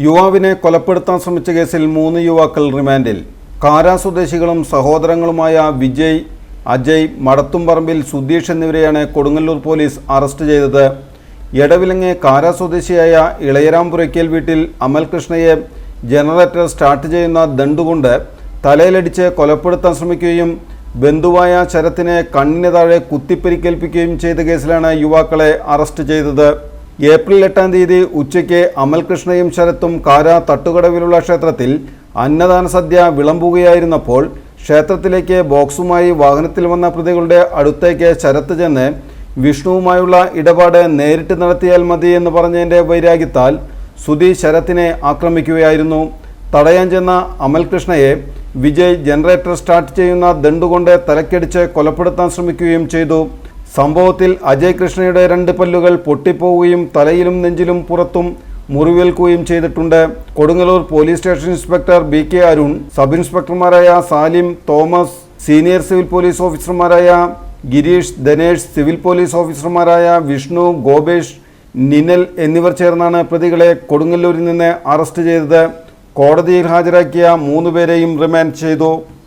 യുവാവിനെ കൊലപ്പെടുത്താൻ ശ്രമിച്ച കേസിൽ മൂന്ന് യുവാക്കൾ റിമാൻഡിൽ. കാരാ സ്വദേശികളും സഹോദരങ്ങളുമായ വിജയ് അജയ് മടത്തുംപറമ്പിൽ സുധീഷ് എന്നിവരെയാണ് കൊടുങ്ങല്ലൂർ പോലീസ് അറസ്റ്റ് ചെയ്തത്. എടവിലങ്ങെ കാരാ സ്വദേശിയായ ഇളയരാംപുരയ്ക്കൽ വീട്ടിൽ അമൽകൃഷ്ണയെ ജനറേറ്റർ സ്റ്റാർട്ട് ചെയ്യുന്ന ദണ്ടുകൊണ്ട് തലയിലടിച്ച് കൊലപ്പെടുത്താൻ ശ്രമിക്കുകയും ബന്ധുവായ ശരത്തിനെ കണ്ണിന് താഴെ കുത്തിപ്പരിക്കേൽപ്പിക്കുകയും ചെയ്ത കേസിലാണ് യുവാക്കളെ അറസ്റ്റ് ചെയ്തത്. ഏപ്രിൽ എട്ടാം തീയതി ഉച്ചയ്ക്ക് അമൽകൃഷ്ണയും ശരത്തും കാര തട്ടുകടവിലുള്ള ക്ഷേത്രത്തിൽ അന്നദാന സദ്യ വിളമ്പുകയായിരുന്നപ്പോൾ ക്ഷേത്രത്തിലേക്ക് ബോക്സുമായി വാഹനത്തിൽ വന്ന പ്രതികളുടെ അടുത്തേക്ക് ശരത്ത് ചെന്ന് വിഷ്ണുവുമായുള്ള ഇടപാട് നേരിട്ട് നടത്തിയാൽ മതി എന്ന് പറഞ്ഞതിന്റെ വൈരാഗ്യത്താൽ സുധി ശരത്തിനെ ആക്രമിക്കുകയായിരുന്നു. തടയാൻ ചെന്ന അമൽകൃഷ്ണയെ വിജയ് ജനറേറ്റർ സ്റ്റാർട്ട് ചെയ്യുന്ന ദണ്ടുകൊണ്ട് തലക്കടിച്ച് കൊലപ്പെടുത്താൻ ശ്രമിക്കുകയും ചെയ്തു. സംഭവത്തിൽ അജയ് കൃഷ്ണയുടെ രണ്ട് പല്ലുകൾ പൊട്ടിപ്പോവുകയും തലയിലും നെഞ്ചിലും പുറത്തും മുറിവേൽക്കുകയും ചെയ്തിട്ടുണ്ട്. Kodungallur police station inspector B K Arun sub ഇൻസ്പെക്ടർമാരായ Salim Thomas senior civil police ഓഫീസർമാരായ ഗിരീഷ് ധനേഷ് സിവിൽ പോലീസ് ഓഫീസർമാരായ വിഷ്ണു ഗോപേഷ് നിനൽ എന്നിവർ ചേർന്നാണ് പ്രതികളെ കൊടുങ്ങല്ലൂരിൽ നിന്ന് അറസ്റ്റ് ചെയ്തത്. കോടതിയിൽ ഹാജരാക്കിയ മൂന്നുപേരെയും റിമാൻഡ് ചെയ്തു.